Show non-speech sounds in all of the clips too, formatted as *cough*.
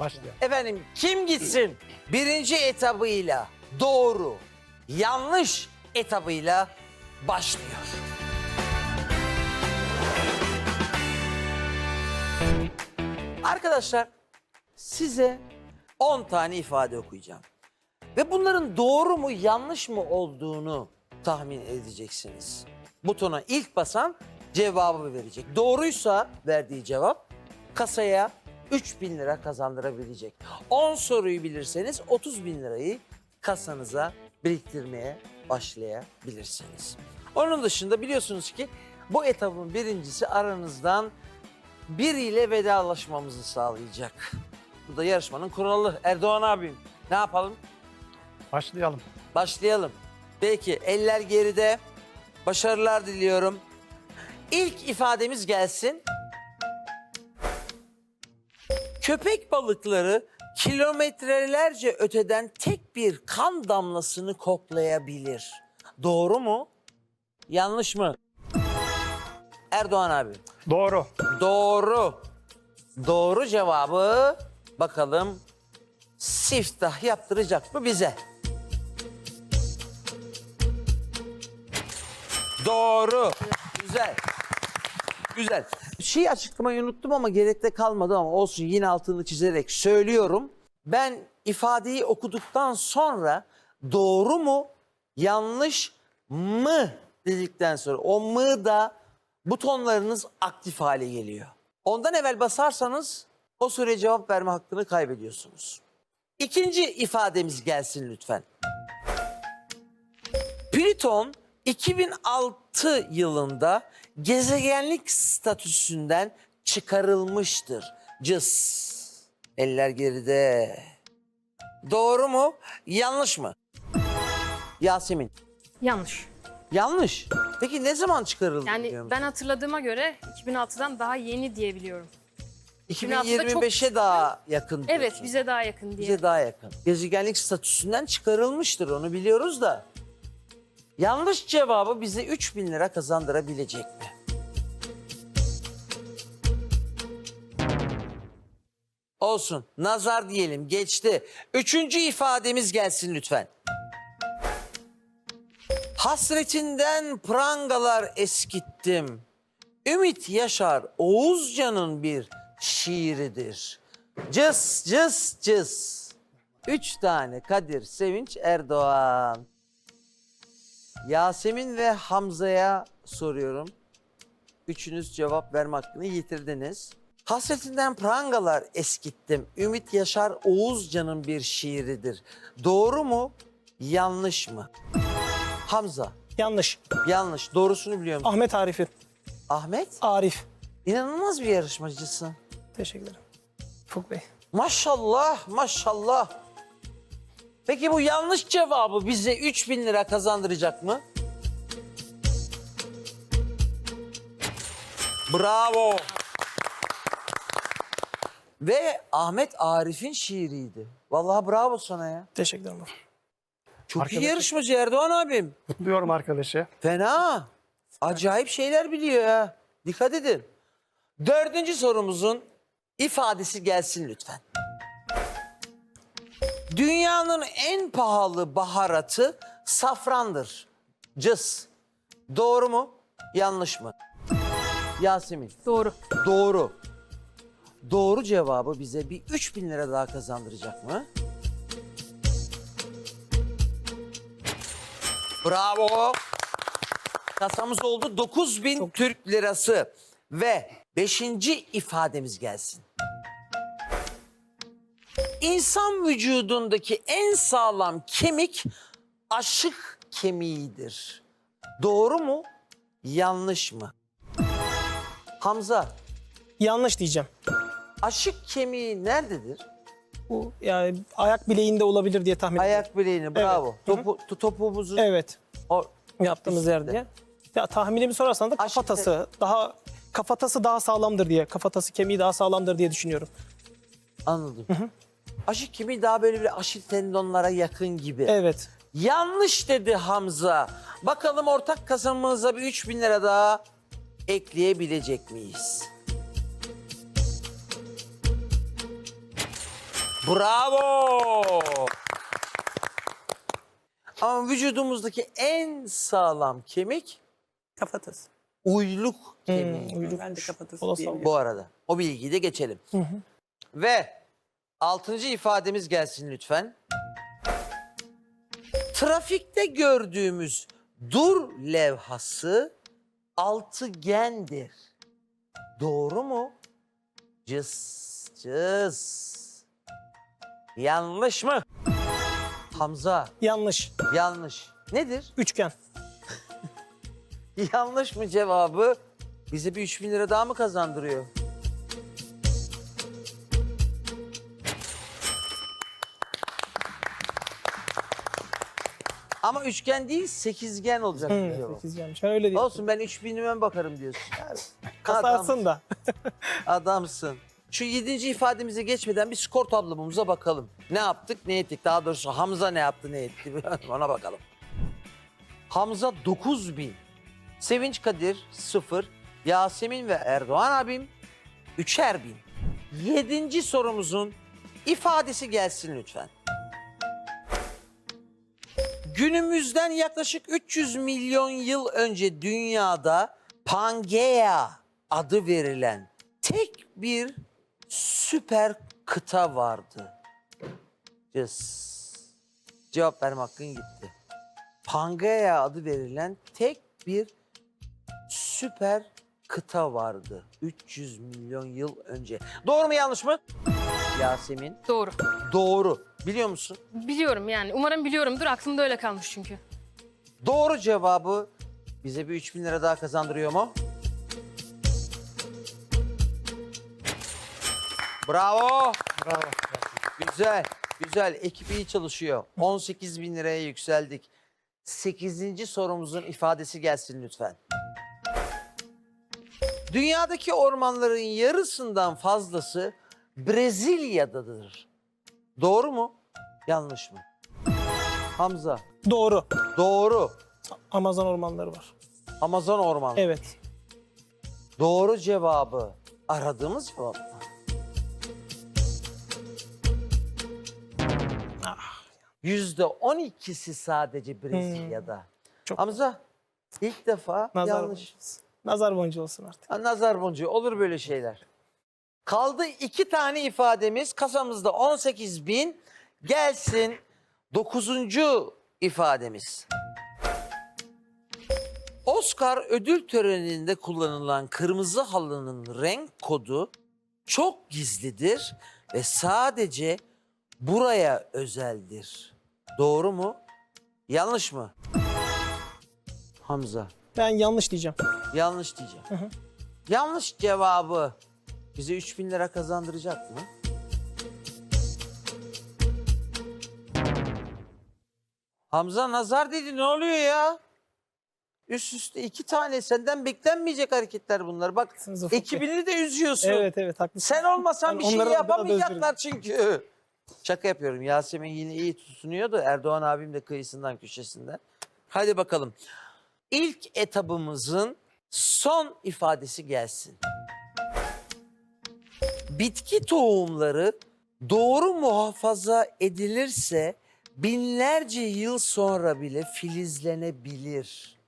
Başlayalım. Efendim kim gitsin birinci etabıyla doğru, yanlış etabıyla başlıyor. Arkadaşlar size 10 tane ifade okuyacağım. Ve bunların doğru mu yanlış mı olduğunu tahmin edeceksiniz. Butona ilk basan cevabı verecek. Doğruysa verdiği cevap kasaya 3000 lira kazandırabilecek. 10 soruyu bilirseniz 30 bin lirayı kasanıza biriktirmeye başlayabilirsiniz. Onun dışında biliyorsunuz ki bu etapın birincisi aranızdan biriyle vedalaşmamızı sağlayacak. Bu da yarışmanın kuralı. Erdoğan abim ne yapalım? Başlayalım. Başlayalım. Peki eller geride. Başarılar diliyorum. İlk ifademiz gelsin. Köpek balıkları kilometrelerce öteden tek bir kan damlasını koklayabilir. Doğru mu? Yanlış mı? Erdoğan abi. Doğru. Doğru. Doğru cevabı bakalım siftah yaptıracak mı bize? Doğru. Güzel. Güzel. Şey açıklamayı unuttum ama gerekte kalmadı ama olsun yine altını çizerek söylüyorum. Ben ifadeyi okuduktan sonra doğru mu yanlış mı dedikten sonra o mı da butonlarınız aktif hale geliyor. Ondan evvel basarsanız o süreye cevap verme hakkını kaybediyorsunuz. İkinci ifademiz gelsin lütfen. Plüton 2006 yılında gezegenlik statüsünden çıkarılmıştır. Cız. Eller geride. Doğru mu? Yanlış mı? Yasemin. Yanlış. Yanlış. Peki ne zaman çıkarıldı Yani ben hatırladığıma göre 2006'dan daha yeni diye biliyorum. 2006'da çok 2025'e daha yakın. Evet diyorsun. bize daha yakın diye. Bize daha yakın. Gezegenlik statüsünden çıkarılmıştır onu biliyoruz da. Yanlış cevabı bize 3000 lira kazandırabilecek mi? Olsun. Nazar diyelim. Geçti. Üçüncü ifademiz gelsin lütfen. Hasretinden prangalar eskittim. Ümit Yaşar Oğuzcan'ın bir şiiridir. Cız cız cız. Üç tane Kadir Sevinç Erdoğan. Yasemin ve Hamza'ya soruyorum. Üçünüz cevap verme hakkını yitirdiniz. Hasretinden prangalar eskittim. Ümit Yaşar Oğuzcan'ın bir şiiridir. Doğru mu? Yanlış mı? Hamza. Yanlış. Yanlış. Doğrusunu biliyor musun? Ahmet Arif'in. Ahmet. Arif. İnanılmaz bir yarışmacısın. Teşekkür ederim. Ufuk Bey. Maşallah, maşallah. Peki bu yanlış cevabı bize 3000 lira kazandıracak mı? Bravo. Ve Ahmet Arif'in şiiriydi. Vallahi bravo sana ya. Teşekkür ederim. Çok iyi Arkadaşım. yarışmacı Erdoğan abim. Kutluyorum arkadaşı. Fena. Acayip şeyler biliyor ya. Dikkat edin. Dördüncü sorumuzun ifadesi gelsin lütfen. Dünyanın en pahalı baharatı safrandır. Cız. Doğru mu? Yanlış mı? Yasemin. Doğru. Doğru. Doğru cevabı bize bir 3000 lira daha kazandıracak mı? Bravo. Kasamız oldu 9000 Türk lirası. Ve beşinci ifademiz gelsin. İnsan vücudundaki en sağlam kemik aşık kemiğidir. Doğru mu? Yanlış mı? Hamza, Yanlış diyeceğim. aşık kemiği nerededir? Bu yani ayak bileğinde olabilir diye tahmin ediyorum. Ayak bileğini bravo. Topu, tu- topuğumuzun Evet. o- Yaptığımız yer diye. Ya tahminimi sorarsan da Aşk- kafatası daha kafatası daha sağlamdır diye. Kafatası kemiği daha sağlamdır diye düşünüyorum. anladım. Aşık kemiği daha böyle bir aşil tendonlara yakın gibi. Evet. Yanlış dedi Hamza. Bakalım ortak kazanımıza bir 3000 lira daha ekleyebilecek miyiz? Bravo. Ama vücudumuzdaki en sağlam kemik Kafatası. uyluk kemiği. Hmm, uyluk. Ben de kafatası diyebilirim. Bu arada. O bilgiyi de geçelim. Ve altıncı ifademiz gelsin lütfen. Trafikte gördüğümüz dur levhası altıgendir. Doğru mu? Cız cız. Yanlış mı? Hamza Yanlış. yanlış. Nedir? Üçgen. *laughs* Yanlış mı cevabı? Bize bir 3000 lira daha mı kazandırıyor? Ama üçgen değil, sekizgen olacak. Hmm, diyor. sekizgenmiş. Ben öyle değil. Olsun ben 3000'ime bakarım diyorsun. *laughs* Kasarsın da. Adamsın. Şu yedinci ifademize geçmeden bir skor tablomuza bakalım. Ne yaptık, ne ettik? Daha doğrusu Hamza ne yaptı, ne etti? *laughs* Ona bakalım. Hamza 9000. Sevinç Kadir 0. Yasemin ve Erdoğan abim 3'er bin. Yedinci sorumuzun ifadesi gelsin lütfen. Günümüzden yaklaşık 300 milyon yıl önce dünyada Pangea adı verilen tek bir süper kıta vardı. Cız. Cevap verme hakkın gitti. Pangea adı verilen tek bir süper kıta vardı. 300 milyon yıl önce. Doğru mu yanlış mı? Yasemin. Doğru. Doğru. Biliyor musun? Biliyorum yani. Umarım biliyorumdur. Aklımda öyle kalmış çünkü. Doğru cevabı bize bir 3000 lira daha kazandırıyor mu? Bravo. Bravo. Güzel. Güzel. Ekip iyi çalışıyor. 18 bin liraya yükseldik. 8. sorumuzun ifadesi gelsin lütfen. Dünyadaki ormanların yarısından fazlası Brezilya'dadır. Doğru mu? Yanlış mı? Hamza. Doğru. Doğru. Amazon ormanları var. Amazon ormanı. Evet. Doğru cevabı aradığımız cevap mı? Yüzde on ikisi sadece Brezilya'da. Çok- Hamza ilk defa Nazar yanlış. boncuğu. Nazar boncuğu olsun artık. Ha, Nazar boncuğu olur böyle şeyler. Kaldı iki tane ifademiz kasamızda 18 bin gelsin dokuzuncu ifademiz. Oscar ödül töreninde kullanılan kırmızı halının renk kodu çok gizlidir ve sadece buraya özeldir. Doğru mu? Yanlış mı? Hamza. Ben yanlış diyeceğim. Yanlış diyeceğim. Yanlış cevabı bize 3000 lira kazandıracak mı? Hamza nazar dedi ne oluyor ya? Üst üste iki tane senden beklenmeyecek hareketler bunlar. Bak Haklısınız Ufuk Bey. ekibini de üzüyorsun. Evet evet haklısın. Sen olmasan Ben bir şey onların adına da özür yapamayacaklar çünkü. Şaka yapıyorum. Yasemin yine iyi tutunuyordu. Erdoğan abim de kıyısından köşesinden. Hadi bakalım. İlk etabımızın son ifadesi gelsin. Bitki tohumları doğru muhafaza edilirse binlerce yıl sonra bile filizlenebilir.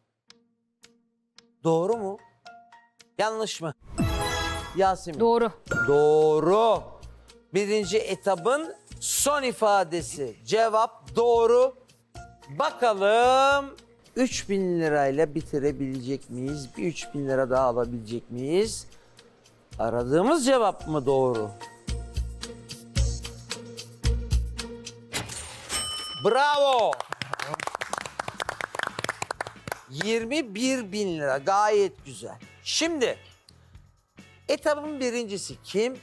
Doğru mu? Yanlış mı? Yasemin. Doğru. Doğru. Birinci etabın son ifadesi. Cevap doğru. Bakalım 3000 lirayla bitirebilecek miyiz? Bir 3000 lira daha alabilecek miyiz? Aradığımız cevap mı doğru? Bravo. 21 bin lira gayet güzel. Şimdi Etapın birincisi kim?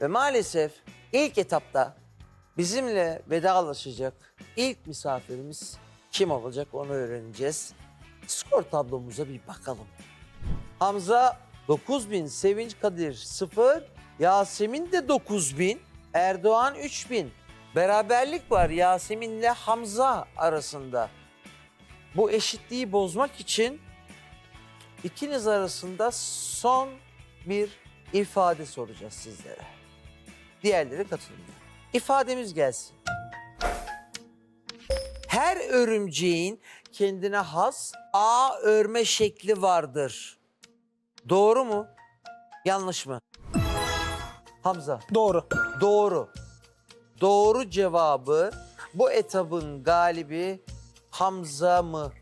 Ve maalesef ilk etapta bizimle vedalaşacak ilk misafirimiz kim olacak onu öğreneceğiz. Skor tablomuza bir bakalım. Hamza 9000, Sevinç Kadir 0, Yasemin de 9000, Erdoğan 3000. Beraberlik var Yasemin'le Hamza arasında. Bu eşitliği bozmak için ikiniz arasında son bir ifade soracağız sizlere. Diğerleri katılmıyor. İfademiz gelsin. Her örümceğin kendine has ağ örme şekli vardır. Doğru mu? Yanlış mı? Hamza. Doğru. Doğru. Doğru cevabı bu etabın galibi Hamza mı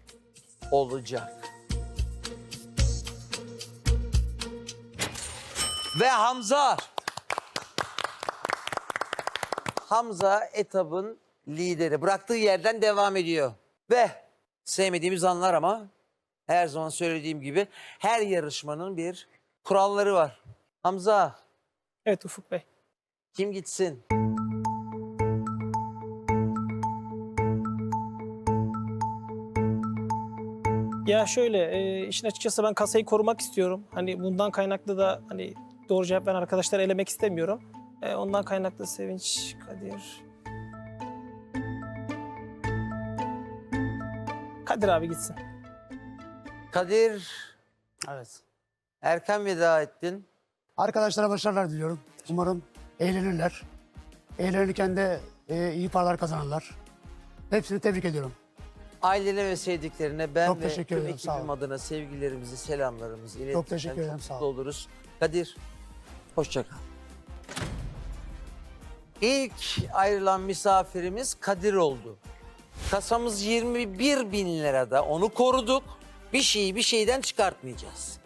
olacak? Ve Hamza. Hamza etabın lideri. Bıraktığı yerden devam ediyor. Ve sevmediğimiz anlar ama her zaman söylediğim gibi her yarışmanın bir kuralları var. Hamza Evet Ufuk Bey. kim gitsin? Ya şöyle e, işin açıkçası ben kasayı korumak istiyorum. Hani bundan kaynaklı da hani doğru cevap veren arkadaşları elemek istemiyorum. E, ondan kaynaklı Sevinç, Kadir. Kadir abi gitsin. Kadir Evet. Erken veda ettin. Arkadaşlara başarılar diliyorum. Umarım eğlenirler. Eğlenirken de e, iyi paralar kazanırlar. Hepsini tebrik ediyorum. Ailene ve sevdiklerine ben Çok ve teşekkür tüm ederim, sağ ekibim olun. adına sevgilerimizi, selamlarımızı iletirken teşekkür ederim, sağ mutlu olun. oluruz. Kadir, hoşça kal. İlk ayrılan misafirimiz Kadir oldu. Kasamız 21 bin lirada onu koruduk. Bir şeyi bir şeyden çıkartmayacağız.